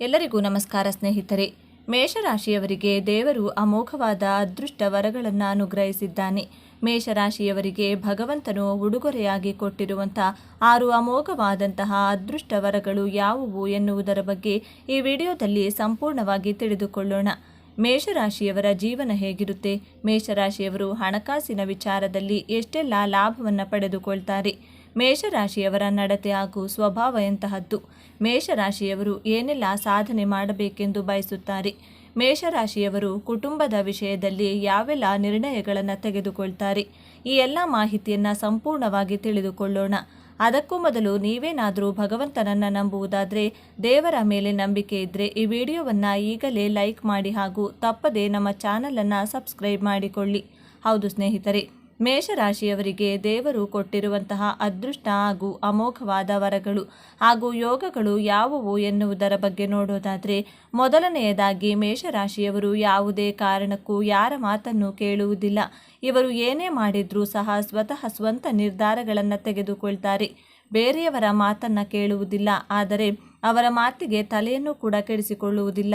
ಎಲ್ಲರಿಗೂ ನಮಸ್ಕಾರ ಸ್ನೇಹಿತರೆ. ಮೇಷರಾಶಿಯವರಿಗೆ ದೇವರು ಅಮೋಘವಾದ ಅದೃಷ್ಟ ವರಗಳನ್ನು ಅನುಗ್ರಹಿಸಿದ್ದಾನೆ. ಮೇಷರಾಶಿಯವರಿಗೆ ಭಗವಂತನು ಉಡುಗೊರೆಯಾಗಿ ಕೊಟ್ಟಿರುವಂಥ ಆರು ಅಮೋಘವಾದಂತಹ ಅದೃಷ್ಟ ವರಗಳು ಯಾವುವು ಎನ್ನುವುದರ ಬಗ್ಗೆ ಈ ವಿಡಿಯೋದಲ್ಲಿ ಸಂಪೂರ್ಣವಾಗಿ ತಿಳಿದುಕೊಳ್ಳೋಣ. ಮೇಷರಾಶಿಯವರ ಜೀವನ ಹೇಗಿರುತ್ತೆ? ಮೇಷರಾಶಿಯವರು ಹಣಕಾಸಿನ ವಿಚಾರದಲ್ಲಿ ಎಷ್ಟೆಲ್ಲ ಲಾಭವನ್ನು ಪಡೆದುಕೊಳ್ತಾರೆ? ಮೇಷರಾಶಿಯವರ ನಡತೆ ಹಾಗೂ ಸ್ವಭಾವ ಎಂತಹದ್ದು? ಮೇಷರಾಶಿಯವರು ಏನೆಲ್ಲ ಸಾಧನೆ ಮಾಡಬೇಕೆಂದು ಬಯಸುತ್ತಾರೆ? ಮೇಷರಾಶಿಯವರು ಕುಟುಂಬದ ವಿಷಯದಲ್ಲಿ ಯಾವೆಲ್ಲ ನಿರ್ಣಯಗಳನ್ನು ತೆಗೆದುಕೊಳ್ತಾರೆ? ಈ ಎಲ್ಲ ಮಾಹಿತಿಯನ್ನು ಸಂಪೂರ್ಣವಾಗಿ ತಿಳಿದುಕೊಳ್ಳೋಣ. ಅದಕ್ಕೂ ಮೊದಲು ನೀವೇನಾದರೂ ಭಗವಂತನನ್ನು ನಂಬುವುದಾದರೆ ದೇವರ ಮೇಲೆ ನಂಬಿಕೆ ಇದ್ದರೆ ಈ ವಿಡಿಯೋವನ್ನು ಈಗಲೇ ಲೈಕ್ ಮಾಡಿ ಹಾಗೂ ತಪ್ಪದೇ ನಮ್ಮ ಚಾನಲನ್ನು ಸಬ್ಸ್ಕ್ರೈಬ್ ಮಾಡಿಕೊಳ್ಳಿ. ಹೌದು ಸ್ನೇಹಿತರೆ. ಮೇಷರಾಶಿಯವರಿಗೆ ದೇವರು ಕೊಟ್ಟಿರುವಂತಹ ಅದೃಷ್ಟ ಹಾಗೂ ಅಮೋಘವಾದ ವರಗಳು ಹಾಗೂ ಯೋಗಗಳು ಯಾವುವು ಎನ್ನುವುದರ ಬಗ್ಗೆ ನೋಡೋದಾದರೆ, ಮೊದಲನೆಯದಾಗಿ ಮೇಷರಾಶಿಯವರು ಯಾವುದೇ ಕಾರಣಕ್ಕೂ ಯಾರ ಮಾತನ್ನು ಕೇಳುವುದಿಲ್ಲ. ಇವರು ಏನೇ ಮಾಡಿದರೂ ಸಹ ಸ್ವತಃ ಸ್ವಂತ ನಿರ್ಧಾರಗಳನ್ನು ತೆಗೆದುಕೊಳ್ತಾರೆ. ಬೇರೆಯವರ ಮಾತನ್ನು ಕೇಳುವುದಿಲ್ಲ, ಆದರೆ ಅವರ ಮಾತಿಗೆ ತಲೆಯನ್ನು ಕೂಡ ಕೆಡಿಸಿಕೊಳ್ಳುವುದಿಲ್ಲ.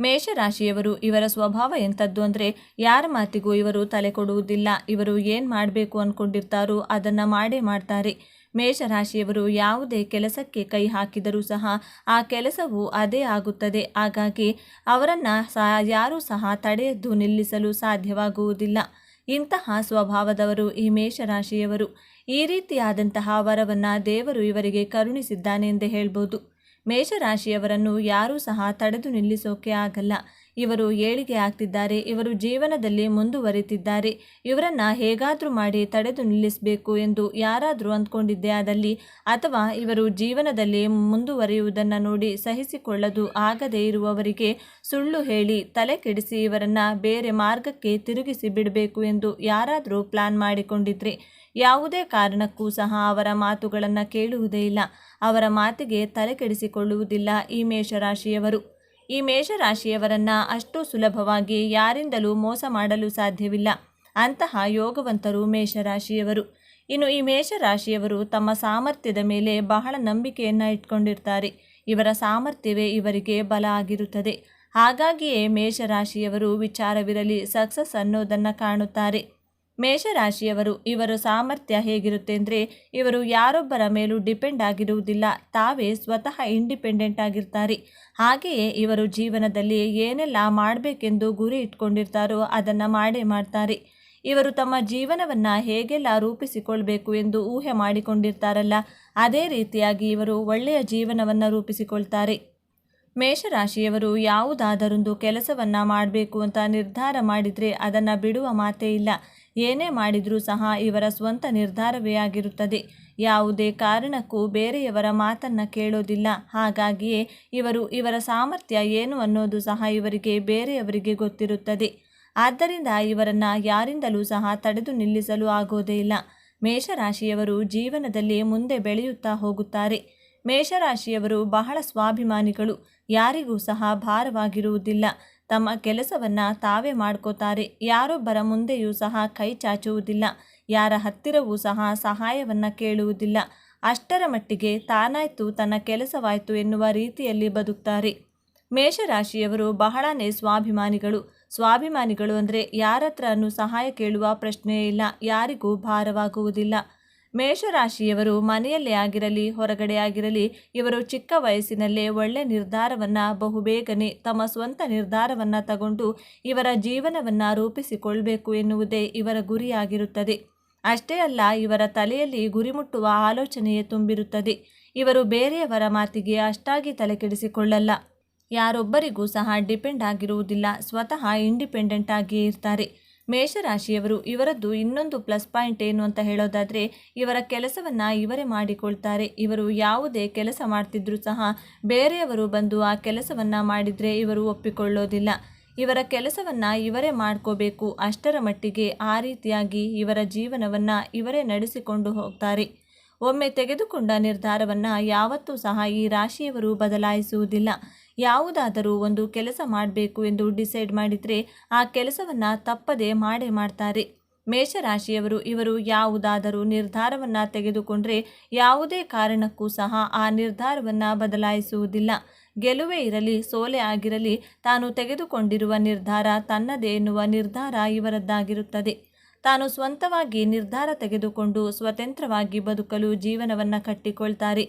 ಮೇಷರಾಶಿಯವರು ಇವರ ಸ್ವಭಾವ ಎಂಥದ್ದು ಅಂದರೆ ಯಾರ ಮಾತಿಗೂ ಇವರು ತಲೆ ಕೊಡುವುದಿಲ್ಲ, ಇವರು ಏನು ಮಾಡಬೇಕು ಅಂದ್ಕೊಂಡಿರ್ತಾರೋ ಅದನ್ನು ಮಾಡೇ ಮಾಡ್ತಾರೆ. ಮೇಷರಾಶಿಯವರು ಯಾವುದೇ ಕೆಲಸಕ್ಕೆ ಕೈ ಹಾಕಿದರೂ ಸಹ ಆ ಕೆಲಸವು ಅದೇ ಆಗುತ್ತದೆ. ಹಾಗಾಗಿ ಅವರನ್ನು ಸಹ ಯಾರೂ ಸಹ ತಡೆಯದ್ದು ನಿಲ್ಲಿಸಲು ಸಾಧ್ಯವಾಗುವುದಿಲ್ಲ. ಇಂತಹ ಸ್ವಭಾವದವರು ಈ ಮೇಷರಾಶಿಯವರು. ಈ ರೀತಿಯಾದಂತಹ ವರವನ್ನು ದೇವರು ಇವರಿಗೆ ಕರುಣಿಸಿದ್ದಾನೆ ಎಂದೇ ಹೇಳ್ಬೋದು. ಮೇಷರಾಶಿಯವರನ್ನು ಯಾರೂ ಸಹ ತಡೆದು ನಿಲ್ಲಿಸೋಕೆ ಆಗಲ್ಲ. ಇವರು ಏಳಿಗೆ ಆಗ್ತಿದ್ದಾರೆ, ಇವರು ಜೀವನದಲ್ಲಿ ಮುಂದುವರಿತಿದ್ದಾರೆ ಇವರನ್ನು ಹೇಗಾದರೂ ಮಾಡಿ ತಡೆದು ನಿಲ್ಲಿಸಬೇಕು ಎಂದು ಯಾರಾದರೂ ಅಂದ್ಕೊಂಡಿದ್ದೆ ಆದಲ್ಲಿ, ಅಥವಾ ಇವರು ಜೀವನದಲ್ಲಿ ಮುಂದುವರಿಯುವುದನ್ನು ನೋಡಿ ಸಹಿಸಿಕೊಳ್ಳದು ಆಗದೇ ಇರುವವರಿಗೆ ಸುಳ್ಳು ಹೇಳಿ ತಲೆ ಕೆಡಿಸಿ ಇವರನ್ನು ಬೇರೆ ಮಾರ್ಗಕ್ಕೆ ತಿರುಗಿಸಿ ಬಿಡಬೇಕು ಎಂದು ಯಾರಾದರೂ ಪ್ಲಾನ್ ಮಾಡಿಕೊಂಡಿದ್ರೆ, ಯಾವುದೇ ಕಾರಣಕ್ಕೂ ಸಹ ಅವರ ಮಾತುಗಳನ್ನು ಕೇಳುವುದೇ ಇಲ್ಲ, ಅವರ ಮಾತಿಗೆ ತಲೆ ಕೆಡಿಸಿಕೊಳ್ಳುವುದಿಲ್ಲ ಈ ಮೇಷರಾಶಿಯವರು. ಈ ಮೇಷರಾಶಿಯವರನ್ನು ಅಷ್ಟು ಸುಲಭವಾಗಿ ಯಾರಿಂದಲೂ ಮೋಸ ಮಾಡಲು ಸಾಧ್ಯವಿಲ್ಲ. ಅಂತಹ ಯೋಗವಂತರು ಮೇಷರಾಶಿಯವರು. ಇನ್ನು ಈ ಮೇಷರಾಶಿಯವರು ತಮ್ಮ ಸಾಮರ್ಥ್ಯದ ಮೇಲೆ ಬಹಳ ನಂಬಿಕೆಯನ್ನು ಇಟ್ಕೊಂಡಿರ್ತಾರೆ. ಇವರ ಸಾಮರ್ಥ್ಯವೇ ಇವರಿಗೆ ಬಲ ಆಗಿರುತ್ತದೆ. ಹಾಗಾಗಿಯೇ ಮೇಷರಾಶಿಯವರು ವಿಚಾರವಿರಲಿ, ಸಕ್ಸಸ್ ಅನ್ನೋದನ್ನು ಕಾಣುತ್ತಾರೆ. ಮೇಷರಾಶಿಯವರು ಇವರ ಸಾಮರ್ಥ್ಯ ಹೇಗಿರುತ್ತೆ ಅಂದರೆ ಇವರು ಯಾರೊಬ್ಬರ ಮೇಲೂ ಡಿಪೆಂಡ್ ಆಗಿರುವುದಿಲ್ಲ. ತಾವೇ ಸ್ವತಃ ಇಂಡಿಪೆಂಡೆಂಟ್ ಆಗಿರ್ತಾರೆ. ಹಾಗೆಯೇ ಇವರು ಜೀವನದಲ್ಲಿ ಏನೆಲ್ಲ ಮಾಡಬೇಕೆಂದು ಗುರಿ ಇಟ್ಕೊಂಡಿರ್ತಾರೋ ಅದನ್ನು ಮಾಡೇ ಮಾಡ್ತಾರೆ. ಇವರು ತಮ್ಮ ಜೀವನವನ್ನು ಹೇಗೆಲ್ಲ ರೂಪಿಸಿಕೊಳ್ಬೇಕು ಎಂದು ಊಹೆ ಮಾಡಿಕೊಂಡಿರ್ತಾರಲ್ಲ, ಅದೇ ರೀತಿಯಾಗಿ ಇವರು ಒಳ್ಳೆಯ ಜೀವನವನ್ನು ರೂಪಿಸಿಕೊಳ್ತಾರೆ. ಮೇಷರಾಶಿಯವರು ಯಾವುದಾದರೊಂದು ಕೆಲಸವನ್ನು ಮಾಡಬೇಕು ಅಂತ ನಿರ್ಧಾರ ಮಾಡಿದರೆ ಅದನ್ನು ಬಿಡುವ ಮಾತೇ ಇಲ್ಲ. ಏನೇ ಮಾಡಿದರೂ ಸಹ ಇವರ ಸ್ವಂತ ನಿರ್ಧಾರವೇ ಆಗಿರುತ್ತದೆ. ಯಾವುದೇ ಕಾರಣಕ್ಕೂ ಬೇರೆಯವರ ಮಾತನ್ನು ಕೇಳೋದಿಲ್ಲ. ಹಾಗಾಗಿಯೇ ಇವರು ಇವರ ಸಾಮರ್ಥ್ಯ ಏನು ಅನ್ನೋದು ಸಹ ಇವರಿಗೆ ಬೇರೆಯವರಿಗೆ ಗೊತ್ತಿರುತ್ತದೆ. ಆದ್ದರಿಂದ ಇವರನ್ನು ಯಾರಿಂದಲೂ ಸಹ ತಡೆದು ನಿಲ್ಲಿಸಲು ಆಗೋದೇ ಇಲ್ಲ. ಮೇಷರಾಶಿಯವರು ಜೀವನದಲ್ಲಿ ಮುಂದೆ ಬೆಳೆಯುತ್ತಾ ಹೋಗುತ್ತಾರೆ. ಮೇಷರಾಶಿಯವರು ಬಹಳ ಸ್ವಾಭಿಮಾನಿಗಳು. ಯಾರಿಗೂ ಸಹ ಭಾರವಾಗಿರುವುದಿಲ್ಲ. ತಮ್ಮ ಕೆಲಸವನ್ನು ತಾವೇ ಮಾಡ್ಕೋತಾರೆ. ಯಾರೊಬ್ಬರ ಮುಂದೆಯೂ ಸಹ ಕೈ ಚಾಚುವುದಿಲ್ಲ. ಯಾರ ಹತ್ತಿರವೂ ಸಹ ಸಹಾಯವನ್ನು ಕೇಳುವುದಿಲ್ಲ. ಅಷ್ಟರ ಮಟ್ಟಿಗೆ ತಾನಾಯ್ತು ತನ್ನ ಕೆಲಸವಾಯಿತು ಎನ್ನುವ ರೀತಿಯಲ್ಲಿ ಬದುಕ್ತಾರೆ. ಮೇಷರಾಶಿಯವರು ಬಹಳನೇ ಸ್ವಾಭಿಮಾನಿಗಳು. ಸ್ವಾಭಿಮಾನಿಗಳು ಅಂದರೆ ಯಾರತ್ರನೂ ಸಹಾಯ ಕೇಳುವ ಪ್ರಶ್ನೆಯೇ ಇಲ್ಲ. ಯಾರಿಗೂ ಭಾರವಾಗುವುದಿಲ್ಲ. ಮೇಷರಾಶಿಯವರು ಮನೆಯಲ್ಲೇ ಆಗಿರಲಿ, ಹೊರಗಡೆ ಆಗಿರಲಿ, ಇವರು ಚಿಕ್ಕ ವಯಸ್ಸಿನಲ್ಲೇ ಒಳ್ಳೆ ನಿರ್ಧಾರವನ್ನು, ಬಹುಬೇಗನೆ ತಮ್ಮ ಸ್ವಂತ ನಿರ್ಧಾರವನ್ನು ತಗೊಂಡು ಇವರ ಜೀವನವನ್ನು ರೂಪಿಸಿಕೊಳ್ಬೇಕು ಎನ್ನುವುದೇ ಇವರ ಗುರಿಯಾಗಿರುತ್ತದೆ. ಅಷ್ಟೇ ಅಲ್ಲ, ಇವರ ತಲೆಯಲ್ಲಿ ಗುರಿ ಮುಟ್ಟುವ ಆಲೋಚನೆಯೇ ತುಂಬಿರುತ್ತದೆ. ಇವರು ಬೇರೆಯವರ ಮಾತಿಗೆ ಅಷ್ಟಾಗಿ ತಲೆಕೆಡಿಸಿಕೊಳ್ಳಲ್ಲ. ಯಾರೊಬ್ಬರಿಗೂ ಸಹ ಡಿಪೆಂಡ್ ಆಗಿರುವುದಿಲ್ಲ, ಸ್ವತಃ ಇಂಡಿಪೆಂಡೆಂಟ್ ಆಗಿಯೇ ಇರ್ತಾರೆ. ಮೇಷರಾಶಿಯವರು ಇವರದ್ದು ಇನ್ನೊಂದು ಪ್ಲಸ್ ಪಾಯಿಂಟ್ ಏನು ಅಂತ ಹೇಳೋದಾದರೆ, ಇವರ ಕೆಲಸವನ್ನು ಇವರೇ ಮಾಡಿಕೊಳ್ತಾರೆ. ಇವರು ಯಾವುದೇ ಕೆಲಸ ಮಾಡ್ತಿದ್ರೂ ಸಹ ಬೇರೆಯವರು ಬಂದು ಆ ಕೆಲಸವನ್ನು ಮಾಡಿದರೆ ಇವರು ಒಪ್ಪಿಕೊಳ್ಳೋದಿಲ್ಲ. ಇವರ ಕೆಲಸವನ್ನು ಇವರೇ ಮಾಡ್ಕೋಬೇಕು. ಅಷ್ಟರ ಮಟ್ಟಿಗೆ ಆ ರೀತಿಯಾಗಿ ಇವರ ಜೀವನವನ್ನು ಇವರೇ ನಡೆಸಿಕೊಂಡು ಹೋಗ್ತಾರೆ. ಒಮ್ಮೆ ತೆಗೆದುಕೊಂಡ ನಿರ್ಧಾರವನ್ನು ಯಾವತ್ತೂ ಸಹ ಈ ರಾಶಿಯವರು ಬದಲಾಯಿಸುವುದಿಲ್ಲ. ಯಾವುದಾದರೂ ಒಂದು ಕೆಲಸ ಮಾಡಬೇಕು ಎಂದು ಡಿಸೈಡ್ ಮಾಡಿದರೆ ಆ ಕೆಲಸವನ್ನು ತಪ್ಪದೆ ಮಾಡೇ ಮಾಡ್ತಾರೆ. ಮೇಷರಾಶಿಯವರು ಇವರು ಯಾವುದಾದರೂ ನಿರ್ಧಾರವನ್ನು ತೆಗೆದುಕೊಂಡರೆ ಯಾವುದೇ ಕಾರಣಕ್ಕೂ ಸಹ ಆ ನಿರ್ಧಾರವನ್ನು ಬದಲಾಯಿಸುವುದಿಲ್ಲ. ಗೆಲುವೇ ಇರಲಿ, ಸೋಲೆ ಆಗಿರಲಿ, ತಾನು ತೆಗೆದುಕೊಂಡಿರುವ ನಿರ್ಧಾರ ತನ್ನದೇ ಎನ್ನುವ ನಿರ್ಧಾರ ಇವರದ್ದಾಗಿರುತ್ತದೆ. ತಾನು ಸ್ವಂತವಾಗಿ ನಿರ್ಧಾರ ತೆಗೆದುಕೊಂಡು ಸ್ವತಂತ್ರವಾಗಿ ಬದುಕಲು ಜೀವನವನ್ನು ಕಟ್ಟಿಕೊಳ್ತಾರೆ.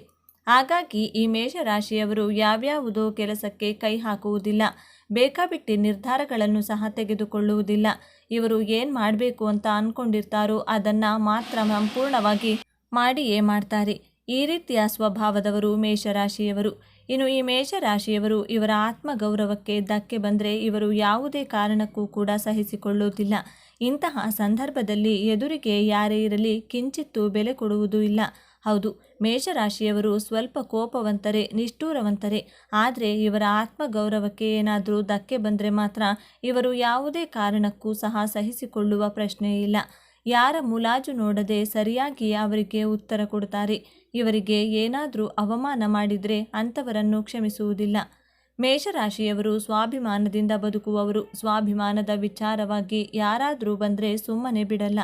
ಹಾಗಾಗಿ ಈ ಮೇಷರಾಶಿಯವರು ಯಾವ್ಯಾವುದೋ ಕೆಲಸಕ್ಕೆ ಕೈ ಹಾಕುವುದಿಲ್ಲ. ಬೇಕಾಬಿಟ್ಟಿ ನಿರ್ಧಾರಗಳನ್ನು ಸಹ ತೆಗೆದುಕೊಳ್ಳುವುದಿಲ್ಲ. ಇವರು ಏನು ಮಾಡಬೇಕು ಅಂತ ಅಂದ್ಕೊಂಡಿರ್ತಾರೋ ಅದನ್ನು ಮಾತ್ರ ಸಂಪೂರ್ಣವಾಗಿ ಮಾಡಿಯೇ ಮಾಡ್ತಾರೆ. ಈ ರೀತಿಯ ಸ್ವಭಾವದವರು ಮೇಷರಾಶಿಯವರು. ಇನ್ನು ಈ ಮೇಷರಾಶಿಯವರು ಇವರ ಆತ್ಮಗೌರವಕ್ಕೆ ಧಕ್ಕೆ ಬಂದರೆ ಇವರು ಯಾವುದೇ ಕಾರಣಕ್ಕೂ ಕೂಡ ಸಹಿಸಿಕೊಳ್ಳುವುದಿಲ್ಲ. ಇಂತಹ ಸಂದರ್ಭದಲ್ಲಿ ಎದುರಿಗೆ ಯಾರೇ ಇರಲಿ ಕಿಂಚಿತ್ತು ಬೆಲೆ ಕೊಡುವುದೂ ಇಲ್ಲ. ಹೌದು, ಮೇಷರಾಶಿಯವರು ಸ್ವಲ್ಪ ಕೋಪವಂತರೇ, ನಿಷ್ಠೂರವಂತರೆ. ಆದರೆ ಇವರ ಆತ್ಮಗೌರವಕ್ಕೆ ಏನಾದರೂ ಧಕ್ಕೆ ಬಂದರೆ ಮಾತ್ರ ಇವರು ಯಾವುದೇ ಕಾರಣಕ್ಕೂ ಸಹ ಸಹಿಸಿಕೊಳ್ಳುವ ಪ್ರಶ್ನೆಯೇ ಇಲ್ಲ. ಯಾರ ಮುಲಾಜು ನೋಡದೆ ಸರಿಯಾಗಿ ಅವರಿಗೆ ಉತ್ತರ ಕೊಡುತ್ತಾರೆ ಇವರಿಗೆ ಏನಾದರೂ ಅವಮಾನ ಮಾಡಿದರೆ ಅಂಥವರನ್ನು ಕ್ಷಮಿಸುವುದಿಲ್ಲ. ಮೇಷರಾಶಿಯವರು ಸ್ವಾಭಿಮಾನದಿಂದ ಬದುಕುವವರು. ಸ್ವಾಭಿಮಾನದ ವಿಚಾರವಾಗಿ ಯಾರಾದರೂ ಬಂದರೆ ಸುಮ್ಮನೆ ಬಿಡಲ್ಲ.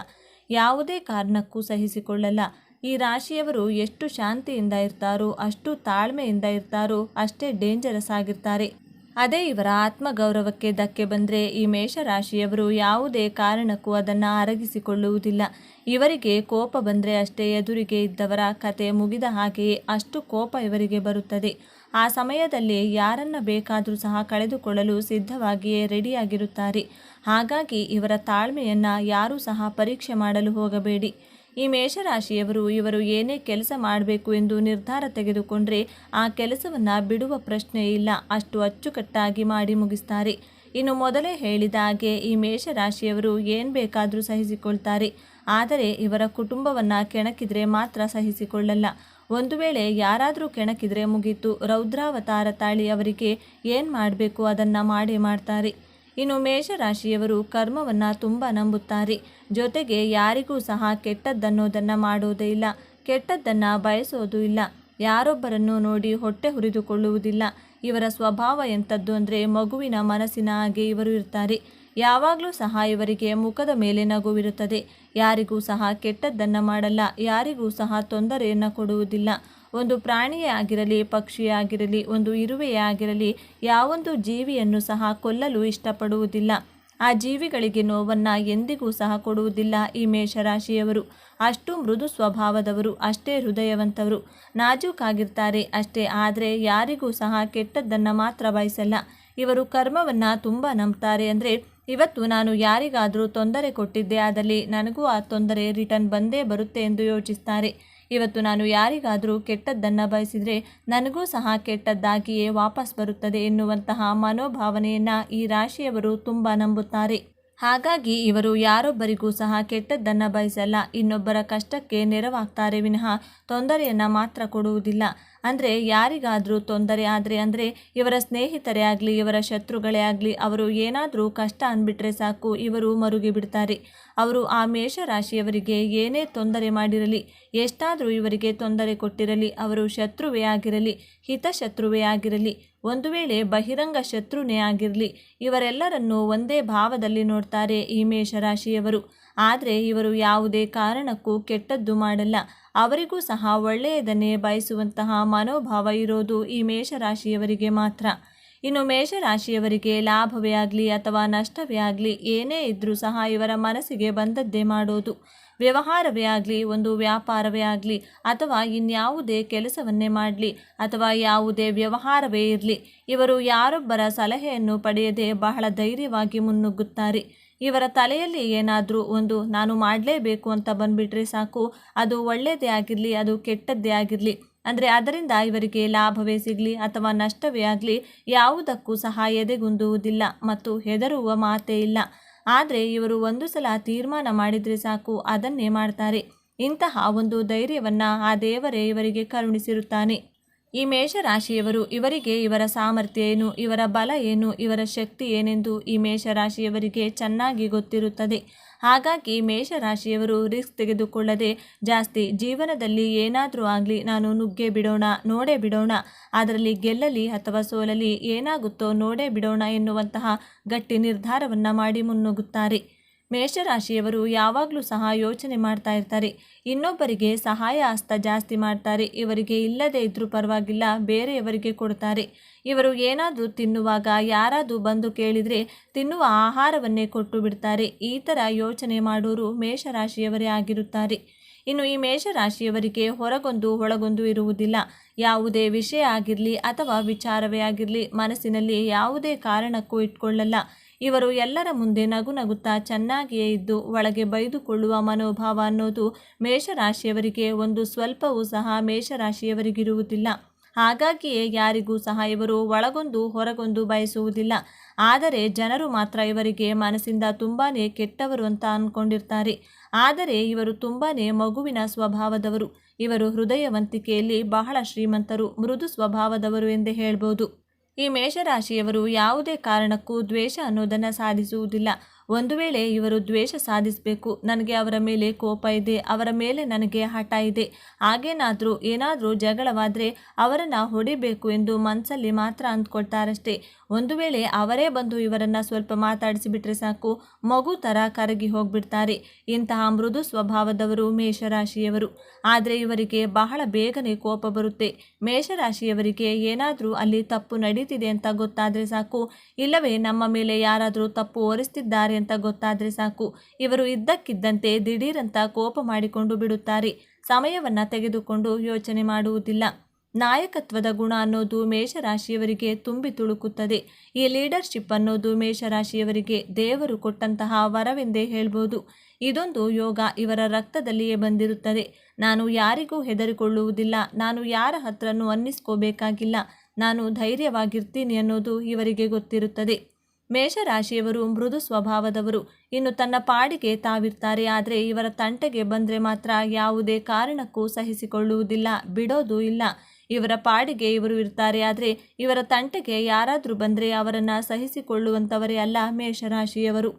ಯಾವುದೇ ಕಾರಣಕ್ಕೂ ಸಹಿಸಿಕೊಳ್ಳಲ್ಲ. ಈ ರಾಶಿಯವರು ಎಷ್ಟು ಶಾಂತಿಯಿಂದ ಇರ್ತಾರೋ, ಅಷ್ಟು ತಾಳ್ಮೆಯಿಂದ ಇರ್ತಾರೋ, ಅಷ್ಟೇ ಡೇಂಜರಸ್ ಆಗಿರ್ತಾರೆ. ಅದೇ ಇವರ ಆತ್ಮಗೌರವಕ್ಕೆ ಧಕ್ಕೆ ಬಂದರೆ ಈ ಮೇಷರಾಶಿಯವರು ಯಾವುದೇ ಕಾರಣಕ್ಕೂ ಅದನ್ನು ಅರಗಿಸಿಕೊಳ್ಳುವುದಿಲ್ಲ. ಇವರಿಗೆ ಕೋಪ ಬಂದರೆ ಅಷ್ಟೇ ಎದುರಿಗೆ ಇದ್ದವರ ಕತೆ ಮುಗಿದ ಹಾಗೆಯೇ ಅಷ್ಟು ಕೋಪ ಇವರಿಗೆ ಬರುತ್ತದೆ. ಆ ಸಮಯದಲ್ಲಿ ಯಾರನ್ನ ಬೇಕಾದರೂ ಸಹ ಕಳೆದುಕೊಳ್ಳಲು ಸಿದ್ಧವಾಗಿಯೇ ರೆಡಿಯಾಗಿರುತ್ತಾರೆ. ಹಾಗಾಗಿ ಇವರ ತಾಳ್ಮೆಯನ್ನು ಯಾರೂ ಸಹ ಪರೀಕ್ಷೆ ಮಾಡಲು ಹೋಗಬೇಡಿ. ಈ ಮೇಷರಾಶಿಯವರು ಇವರು ಏನೇ ಕೆಲಸ ಮಾಡಬೇಕು ಎಂದು ನಿರ್ಧಾರ ತೆಗೆದುಕೊಂಡರೆ ಆ ಕೆಲಸವನ್ನು ಬಿಡುವ ಪ್ರಶ್ನೆ ಇಲ್ಲ. ಅಷ್ಟು ಅಚ್ಚುಕಟ್ಟಾಗಿ ಮಾಡಿ ಮುಗಿಸ್ತಾರೆ. ಇನ್ನು ಮೊದಲೇ ಹೇಳಿದ ಹಾಗೆ ಈ ಮೇಷರಾಶಿಯವರು ಏನು ಬೇಕಾದರೂ ಸಹಿಸಿಕೊಳ್ತಾರೆ. ಆದರೆ ಇವರ ಕುಟುಂಬವನ್ನು ಕೆಣಕಿದರೆ ಮಾತ್ರ ಸಹಿಸಿಕೊಳ್ಳಲ್ಲ. ಒಂದು ವೇಳೆ ಯಾರಾದರೂ ಕೆಣಕಿದ್ರೆ ಮುಗೀತು. ರೌದ್ರಾವತಾರ ತಾಳಿ ಅವರಿಗೆ ಏನು ಮಾಡಬೇಕು? ಅದನ್ನು ಮಾಡಿ ಮಾಡ್ತಾರೆ. ಇನ್ನು ಮೇಷರಾಶಿಯವರು ಕರ್ಮವನ್ನು ತುಂಬ ನಂಬುತ್ತಾರೆ. ಜೊತೆಗೆ ಯಾರಿಗೂ ಸಹ ಕೆಟ್ಟದ್ದನ್ನೋದನ್ನು ಮಾಡುವುದೇ ಇಲ್ಲ. ಕೆಟ್ಟದ್ದನ್ನು ಬಯಸೋದು ಇಲ್ಲ. ಯಾರೊಬ್ಬರನ್ನು ನೋಡಿ ಹೊಟ್ಟೆ ಹುರಿದುಕೊಳ್ಳುವುದಿಲ್ಲ. ಇವರ ಸ್ವಭಾವ ಎಂಥದ್ದು ಅಂದರೆ ಮಗುವಿನ ಮನಸ್ಸಿನ ಹಾಗೆ ಇವರು ಇರ್ತಾರೆ. ಯಾವಾಗಲೂ ಸಹ ಇವರಿಗೆ ಮುಖದ ಮೇಲೆ ನಗುವಿರುತ್ತದೆ. ಯಾರಿಗೂ ಸಹ ಕೆಟ್ಟದ್ದನ್ನು ಮಾಡಲ್ಲ, ಯಾರಿಗೂ ಸಹ ತೊಂದರೆಯನ್ನು ಕೊಡುವುದಿಲ್ಲ. ಒಂದು ಪ್ರಾಣಿಯೇ ಆಗಿರಲಿ, ಪಕ್ಷಿಯೇ ಆಗಿರಲಿ, ಒಂದು ಇರುವೆಯೇ ಆಗಿರಲಿ, ಯಾವೊಂದು ಜೀವಿಯನ್ನು ಸಹ ಕೊಲ್ಲಲು ಇಷ್ಟಪಡುವುದಿಲ್ಲ. ಆ ಜೀವಿಗಳಿಗೆ ನೋವನ್ನು ಎಂದಿಗೂ ಸಹ ಕೊಡುವುದಿಲ್ಲ ಈ ಮೇಷರಾಶಿಯವರು. ಅಷ್ಟು ಮೃದು ಸ್ವಭಾವದವರು, ಅಷ್ಟೇ ಹೃದಯವಂತವರು ನಾಜೂಕಾಗಿರ್ತಾರೆ ಅಷ್ಟೇ, ಆದರೆ ಯಾರಿಗೂ ಸಹ ಕೆಟ್ಟದ್ದನ್ನು ಮಾತ್ರ ಬಯಸಲ್ಲ. ಇವರು ಕರ್ಮವನ್ನು ತುಂಬ ನಂಬ್ತಾರೆ ಅಂದರೆ ಇವತ್ತು ನಾನು ಯಾರಿಗಾದರೂ ತೊಂದರೆ ಕೊಟ್ಟಿದ್ದೆ ಆದಲ್ಲಿ ನನಗೂ ಆ ತೊಂದರೆ ರಿಟರ್ನ್ ಬಂದೇ ಬರುತ್ತೆ ಎಂದು ಯೋಚಿಸ್ತಾರೆ. ಇವತ್ತು ನಾನು ಯಾರಿಗಾದರೂ ಕೆಟ್ಟದ್ದನ್ನು ಬಯಸಿದರೆ ನನಗೂ ಸಹ ಕೆಟ್ಟದ್ದಾಗಿಯೇ ವಾಪಸ್ ಬರುತ್ತದೆ ಎನ್ನುವಂತಹ ಮನೋಭಾವನೆಯನ್ನು ಈ ರಾಶಿಯವರು ತುಂಬ ನಂಬುತ್ತಾರೆ. ಹಾಗಾಗಿ ಇವರು ಯಾರೊಬ್ಬರಿಗೂ ಸಹ ಕೆಟ್ಟದ್ದನ್ನು ಬಯಸಲ್ಲ, ಇನ್ನೊಬ್ಬರ ಕಷ್ಟಕ್ಕೆ ನೆರವಾಗ್ತಾರೆ ವಿನಃ ತೊಂದರೆಯನ್ನು ಮಾತ್ರ ಕೊಡುವುದಿಲ್ಲ. ಅಂದರೆ ಯಾರಿಗಾದರೂ ತೊಂದರೆ ಆದರೆ ಅಂದರೆ ಇವರ ಸ್ನೇಹಿತರೇ ಆಗಲಿ, ಇವರ ಶತ್ರುಗಳೇ ಆಗಲಿ, ಅವರು ಏನಾದರೂ ಕಷ್ಟ ಅಂದ್ಬಿಟ್ರೆ ಸಾಕು, ಇವರು ಮರುಗಿ ಬಿಡ್ತಾರೆ. ಅವರು ಆ ಮೇಷರಾಶಿಯವರಿಗೆ ಏನೇ ತೊಂದರೆ ಮಾಡಿರಲಿ, ಎಷ್ಟಾದರೂ ಇವರಿಗೆ ತೊಂದರೆ ಕೊಟ್ಟಿರಲಿ, ಅವರು ಶತ್ರುವೇ ಆಗಿರಲಿ, ಹಿತಶತ್ರುವೇ ಆಗಿರಲಿ, ಒಂದು ವೇಳೆ ಬಹಿರಂಗ ಶತ್ರುನೇ ಆಗಿರಲಿ, ಇವರೆಲ್ಲರನ್ನೂ ಒಂದೇ ಭಾವದಲ್ಲಿ ನೋಡ್ತಾರೆ ಈ ಮೇಷರಾಶಿಯವರು. ಆದರೆ ಇವರು ಯಾವುದೇ ಕಾರಣಕ್ಕೂ ಕೆಟ್ಟದ್ದು ಮಾಡಲ್ಲ. ಅವರಿಗೂ ಸಹ ಒಳ್ಳೆಯದನ್ನೇ ಬಯಸುವಂತಹ ಮನೋಭಾವ ಇರೋದು ಈ ಮೇಷರಾಶಿಯವರಿಗೆ ಮಾತ್ರ. ಇನ್ನು ಮೇಷರಾಶಿಯವರಿಗೆ ಲಾಭವೇ ಆಗಲಿ ಅಥವಾ ನಷ್ಟವೇ ಆಗಲಿ ಏನೇ ಇದ್ದರೂ ಸಹ ಇವರ ಮನಸ್ಸಿಗೆ ಬಂದದ್ದೇ ಮಾಡೋದು. ವ್ಯವಹಾರವೇ ಆಗಲಿ, ಒಂದು ವ್ಯಾಪಾರವೇ ಆಗಲಿ, ಅಥವಾ ಇನ್ಯಾವುದೇ ಕೆಲಸವನ್ನೇ ಮಾಡಲಿ, ಅಥವಾ ಯಾವುದೇ ವ್ಯವಹಾರವೇ ಇರಲಿ, ಇವರು ಯಾರೊಬ್ಬರ ಸಲಹೆಯನ್ನು ಪಡೆಯದೆ ಬಹಳ ಧೈರ್ಯವಾಗಿ ಮುನ್ನುಗ್ಗುತ್ತಾರೆ. ಇವರ ತಲೆಯಲ್ಲಿ ಏನಾದರೂ ಒಂದು ನಾನು ಮಾಡಲೇಬೇಕು ಅಂತ ಬಂದುಬಿಟ್ರೆ ಸಾಕು. ಅದು ಒಳ್ಳೆಯದೇ ಆಗಿರಲಿ, ಅದು ಕೆಟ್ಟದ್ದೇ ಆಗಿರಲಿ. ಅಂದರೆ ಅದರಿಂದ ಇವರಿಗೆ ಲಾಭವೇ ಸಿಗಲಿ ಅಥವಾ ನಷ್ಟವೇ ಆಗಲಿ ಯಾವುದಕ್ಕೂ ಸಹ ಎದೆಗುಂದುವುದಿಲ್ಲ ಮತ್ತು ಹೆದರುವ ಮಾತೇ ಇಲ್ಲ. ಆದರೆ ಇವರು ಒಂದು ಸಲ ತೀರ್ಮಾನ ಮಾಡಿದರೆ ಸಾಕು, ಅದನ್ನೇ ಮಾಡ್ತಾರೆ. ಇಂತಹ ಒಂದು ಧೈರ್ಯವನ್ನು ಆ ದೇವರೇ ಇವರಿಗೆ ಕರುಣಿಸಿರುತ್ತಾನೆ. ಈ ಮೇಷರಾಶಿಯವರು ಇವರಿಗೆ ಇವರ ಸಾಮರ್ಥ್ಯ ಏನು, ಇವರ ಬಲ ಏನು, ಇವರ ಶಕ್ತಿ ಏನೆಂದು ಈ ಮೇಷರಾಶಿಯವರಿಗೆ ಚೆನ್ನಾಗಿ ಗೊತ್ತಿರುತ್ತದೆ. ಹಾಗಾಗಿ ಮೇಷರಾಶಿಯವರು ರಿಸ್ಕ್ ತೆಗೆದುಕೊಳ್ಳದೆ ಜಾಸ್ತಿ ಜೀವನದಲ್ಲಿ ಏನಾದರೂ ಆಗಲಿ ನಾನು ನುಗ್ಗೆ ಬಿಡೋಣ, ನೋಡೇ ಬಿಡೋಣ, ಅದರಲ್ಲಿ ಗೆಲ್ಲಲಿ ಅಥವಾ ಸೋಲಲಿ ಏನಾಗುತ್ತೋ ನೋಡೇ ಬಿಡೋಣ ಎನ್ನುವಂತಹ ಗಟ್ಟಿ ನಿರ್ಧಾರವನ್ನು ಮಾಡಿ ಮುನ್ನುಗ್ಗುತ್ತಾರೆ. ಮೇಷರಾಶಿಯವರು ಯಾವಾಗಲೂ ಸಹ ಯೋಚನೆ ಮಾಡ್ತಾ ಇರ್ತಾರೆ. ಇನ್ನೊಬ್ಬರಿಗೆ ಸಹಾಯ ಹಸ್ತ ಜಾಸ್ತಿ ಮಾಡ್ತಾರೆ. ಇವರಿಗೆ ಇಲ್ಲದೇ ಇದ್ರೂ ಪರವಾಗಿಲ್ಲ, ಬೇರೆಯವರಿಗೆ ಕೊಡ್ತಾರೆ. ಇವರು ಏನಾದರೂ ತಿನ್ನುವಾಗ ಯಾರಾದರೂ ಬಂದು ಕೇಳಿದರೆ ತಿನ್ನುವ ಆಹಾರವನ್ನೇ ಕೊಟ್ಟು ಬಿಡ್ತಾರೆ. ಈ ಥರ ಯೋಚನೆ ಮಾಡೋರು ಮೇಷರಾಶಿಯವರೇ ಆಗಿರುತ್ತಾರೆ. ಇನ್ನು ಈ ಮೇಷರಾಶಿಯವರಿಗೆ ಹೊರಗೊಂದು ಒಳಗೊಂದು ಇರುವುದಿಲ್ಲ. ಯಾವುದೇ ವಿಷಯ ಆಗಿರಲಿ ಅಥವಾ ವಿಚಾರವೇ ಆಗಿರಲಿ, ಮನಸ್ಸಿನಲ್ಲಿ ಯಾವುದೇ ಕಾರಣಕ್ಕೂ ಇಟ್ಕೊಳ್ಳಲ್ಲ. ಇವರು ಎಲ್ಲರ ಮುಂದೆ ನಗು ನಗುತ್ತಾ ಚೆನ್ನಾಗಿಯೇ ಇದ್ದು ಒಳಗೆ ಬೈದುಕೊಳ್ಳುವ ಮನೋಭಾವ ಅನ್ನೋದು ಮೇಷರಾಶಿಯವರಿಗೆ ಒಂದು ಸ್ವಲ್ಪವೂ ಸಹ ಮೇಷರಾಶಿಯವರಿಗಿರುವುದಿಲ್ಲ. ಹಾಗಾಗಿಯೇ ಯಾರಿಗೂ ಸಹ ಇವರು ಒಳಗೊಂದು ಹೊರಗೊಂದು ಬಯಸುವುದಿಲ್ಲ. ಆದರೆ ಜನರು ಮಾತ್ರ ಇವರಿಗೆ ಮನಸ್ಸಿಂದ ತುಂಬಾ ಕೆಟ್ಟವರು ಅಂತ ಅಂದ್ಕೊಂಡಿರ್ತಾರೆ ಆದರೆ ಇವರು ತುಂಬಾ ಮಗುವಿನ ಸ್ವಭಾವದವರು. ಇವರು ಹೃದಯವಂತಿಕೆಯಲ್ಲಿ ಬಹಳ ಶ್ರೀಮಂತರು, ಮೃದು ಸ್ವಭಾವದವರು ಎಂದೇ ಹೇಳ್ಬೋದು. ಈ ಮೇಷರಾಶಿಯವರು ಯಾವುದೇ ಕಾರಣಕ್ಕೂ ದ್ವೇಷ ಅನ್ನೋದನ್ನು ಸಾಧಿಸುವುದಿಲ್ಲ. ಒಂದು ವೇಳೆ ಇವರು ದ್ವೇಷ ಸಾಧಿಸಬೇಕು, ನನಗೆ ಅವರ ಮೇಲೆ ಕೋಪ ಇದೆ, ಅವರ ಮೇಲೆ ನನಗೆ ಹಠ ಇದೆ, ಹಾಗೇನಾದರೂ ಏನಾದರೂ ಜಗಳವಾದರೆ ಅವರನ್ನು ಹೊಡಿಬೇಕು ಎಂದು ಮನಸ್ಸಲ್ಲಿ ಮಾತ್ರ ಅಂದ್ಕೊಳ್ತಾರಷ್ಟೇ. ಒಂದು ವೇಳೆ ಅವರೇ ಬಂದು ಇವರನ್ನು ಸ್ವಲ್ಪ ಮಾತಾಡಿಸಿಬಿಟ್ರೆ ಸಾಕು, ಮಗು ಥರ ಕರಗಿ ಹೋಗ್ಬಿಡ್ತಾರೆ. ಇಂತಹ ಮೃದು ಸ್ವಭಾವದವರು ಮೇಷರಾಶಿಯವರು. ಆದರೆ ಇವರಿಗೆ ಬಹಳ ಬೇಗನೆ ಕೋಪ ಬರುತ್ತೆ. ಮೇಷರಾಶಿಯವರಿಗೆ ಏನಾದರೂ ಅಲ್ಲಿ ತಪ್ಪು ನಡೀತಿದೆ ಅಂತ ಗೊತ್ತಾದರೆ ಸಾಕು. ಇಲ್ಲವೇ ನಮ್ಮ ಮೇಲೆ ಯಾರಾದರೂ ತಪ್ಪು ಹೊರಿಸ್ತಿದ್ದಾರೆ ಅಂತ ಗೊತ್ತಾದರೆ ಸಾಕು. ಇವರು ಇದ್ದಕ್ಕಿದ್ದಂತೆ ದಿಢೀರಂತ ಕೋಪ ಮಾಡಿಕೊಂಡು ಬಿಡುತ್ತಾರೆ. ಸಮಯವನ್ನು ತೆಗೆದುಕೊಂಡು ಯೋಚನೆ ಮಾಡುವುದಿಲ್ಲ. ನಾಯಕತ್ವದ ಗುಣ ಅನ್ನೋದು ಮೇಷರಾಶಿಯವರಿಗೆ ತುಂಬಿ ತುಳುಕುತ್ತದೆ. ಈ ಲೀಡರ್ಶಿಪ್ ಅನ್ನೋದು ಮೇಷರಾಶಿಯವರಿಗೆ ದೇವರು ಕೊಟ್ಟಂತಹ ವರವೆಂದೇ ಹೇಳ್ಬೋದು. ಇದೊಂದು ಯೋಗ ಇವರ ರಕ್ತದಲ್ಲಿಯೇ ಬಂದಿರುತ್ತದೆ. ನಾನು ಯಾರಿಗೂ ಹೆದರಿಕೊಳ್ಳುವುದಿಲ್ಲ. ನಾನು ಯಾರ ಹತ್ರನೂ ಅನ್ನಿಸ್ಕೋಬೇಕಾಗಿಲ್ಲ. ನಾನು ಧೈರ್ಯವಾಗಿರ್ತೀನಿ ಅನ್ನೋದು ಇವರಿಗೆ ಗೊತ್ತಿರುತ್ತದೆ. ಮೇಷರಾಶಿಯವರು ಮೃದು ಸ್ವಭಾವದವರು. ಇನ್ನು ತನ್ನ ಪಾಡಿಗೆ ತಾವಿರ್ತಾರೆ. ಆದರೆ ಇವರ ತಂಟೆಗೆ ಬಂದರೆ ಮಾತ್ರ ಯಾವುದೇ ಕಾರಣಕ್ಕೂ ಸಹಿಸಿಕೊಳ್ಳುವುದಿಲ್ಲ, ಬಿಡೋದು ಇಲ್ಲ. ಇವರ ಪಾಡಿಗೆ ಇವರು ಇರ್ತಾರೆ. ಆದರೆ ಇವರ ತಂಟೆಗೆ ಯಾರಾದರೂ ಬಂದರೆ ಅವರನ್ನು ಸಹಿಸಿಕೊಳ್ಳುವಂಥವರೇ ಅಲ್ಲ ಮೇಷರಾಶಿಯವರು.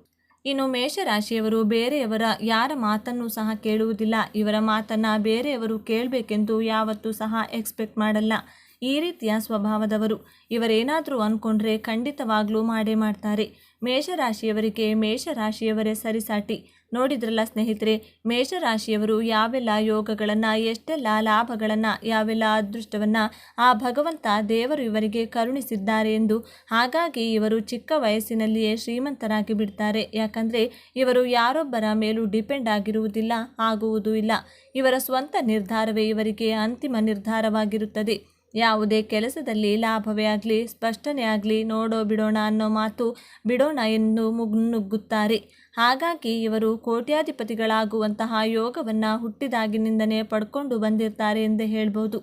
ಇನ್ನು ಮೇಷರಾಶಿಯವರು ಬೇರೆಯವರ ಯಾರ ಮಾತನ್ನು ಸಹ ಕೇಳುವುದಿಲ್ಲ. ಇವರ ಮಾತನ್ನು ಬೇರೆಯವರು ಕೇಳಬೇಕೆಂದು ಯಾವತ್ತೂ ಸಹ ಎಕ್ಸ್ಪೆಕ್ಟ್ ಮಾಡಲ್ಲ. ಈ ರೀತಿಯ ಸ್ವಭಾವದವರು. ಇವರೇನಾದರೂ ಅಂದ್ಕೊಂಡ್ರೆ ಖಂಡಿತವಾಗ್ಲೂ ಮಾಡೇ ಮಾಡ್ತಾರೆ. ಮೇಷರಾಶಿಯವರಿಗೆ ಮೇಷರಾಶಿಯವರೇ ಸರಿಸಾಟಿ. ನೋಡಿದ್ರಲ್ಲ ಸ್ನೇಹಿತರೆ, ಮೇಷರಾಶಿಯವರು ಯಾವೆಲ್ಲ ಯೋಗಗಳನ್ನು, ಎಷ್ಟೆಲ್ಲ ಲಾಭಗಳನ್ನು, ಯಾವೆಲ್ಲ ಅದೃಷ್ಟವನ್ನು ಆ ಭಗವಂತ ದೇವರು ಇವರಿಗೆ ಕರುಣಿಸಿದ್ದಾರೆ ಎಂದು ಹಾಗಾಗಿ ಇವರು ಚಿಕ್ಕ ವಯಸ್ಸಿನಲ್ಲಿಯೇ ಶ್ರೀಮಂತರಾಗಿ ಬಿಡ್ತಾರೆ. ಯಾಕಂದರೆ ಇವರು ಯಾರೊಬ್ಬರ ಮೇಲೂ ಡಿಪೆಂಡ್ ಆಗಿರುವುದಿಲ್ಲ, ಆಗುವುದೂ ಇಲ್ಲ. ಇವರ ಸ್ವಂತ ನಿರ್ಧಾರವೇ ಇವರಿಗೆ ಅಂತಿಮ ನಿರ್ಧಾರವಾಗಿರುತ್ತದೆ. ಯಾವುದೇ ಕೆಲಸದಲ್ಲಿ ಲಾಭವೇ ಆಗಲಿ, ಸ್ಪಷ್ಟನೆ ಆಗಲಿ, ನೋಡೋ ಬಿಡೋಣ ಅನ್ನೋ ಮಾತು ಬಿಡೋಣ ಎಂದು ಮುನ್ನುಗ್ಗುತ್ತಾರೆ. ಹಾಗಾಗಿ ಇವರು ಕೋಟ್ಯಾಧಿಪತಿಗಳಾಗುವಂತಹ ಯೋಗವನ್ನು ಹುಟ್ಟಿದಾಗಿನಿಂದನೇ ಪಡ್ಕೊಂಡು ಬಂದಿರ್ತಾರೆ ಎಂದು ಹೇಳ್ಬೋದು.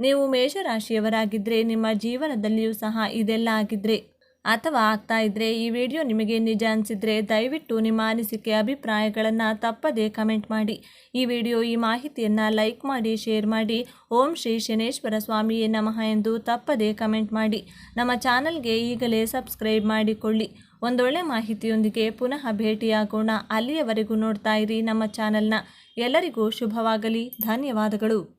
ನೀವು ಮೇಷರಾಶಿಯವರಾಗಿದ್ದರೆ ನಿಮ್ಮ ಜೀವನದಲ್ಲಿಯೂ ಸಹ ಇದೆಲ್ಲ ಆಗಿದ್ರೆ. ಅಥವಾ ಆಗ್ತಾ ಇದ್ರೆ ಈ ವಿಡಿಯೋ ನಿಮಗೆ ನಿಜ ಅನಿಸಿದರೆ ದಯವಿಟ್ಟು ನಿಮ್ಮ ಅನಿಸಿಕೆ, ಅಭಿಪ್ರಾಯಗಳನ್ನು ತಪ್ಪದೇ ಕಮೆಂಟ್ ಮಾಡಿ. ಈ ವಿಡಿಯೋ, ಈ ಮಾಹಿತಿಯನ್ನು ಲೈಕ್ ಮಾಡಿ, ಶೇರ್ ಮಾಡಿ. ಓಂ ಶ್ರೀ ಶನೇಶ್ವರ ಸ್ವಾಮಿಯೇ ನಮಃ ಎಂದು ತಪ್ಪದೇ ಕಮೆಂಟ್ ಮಾಡಿ. ನಮ್ಮ ಚಾನಲ್ಗೆ ಈಗಲೇ ಸಬ್ಸ್ಕ್ರೈಬ್ ಮಾಡಿಕೊಳ್ಳಿ. ಒಂದೊಳ್ಳೆ ಮಾಹಿತಿಯೊಂದಿಗೆ ಪುನಃ ಭೇಟಿಯಾಗೋಣ. ಅಲ್ಲಿಯವರೆಗೂ ನೋಡ್ತಾ ಇರಿ ನಮ್ಮ ಚಾನಲ್ನ. ಎಲ್ಲರಿಗೂ ಶುಭವಾಗಲಿ. ಧನ್ಯವಾದಗಳು.